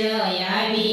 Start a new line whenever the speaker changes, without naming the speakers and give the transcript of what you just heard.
જય આવી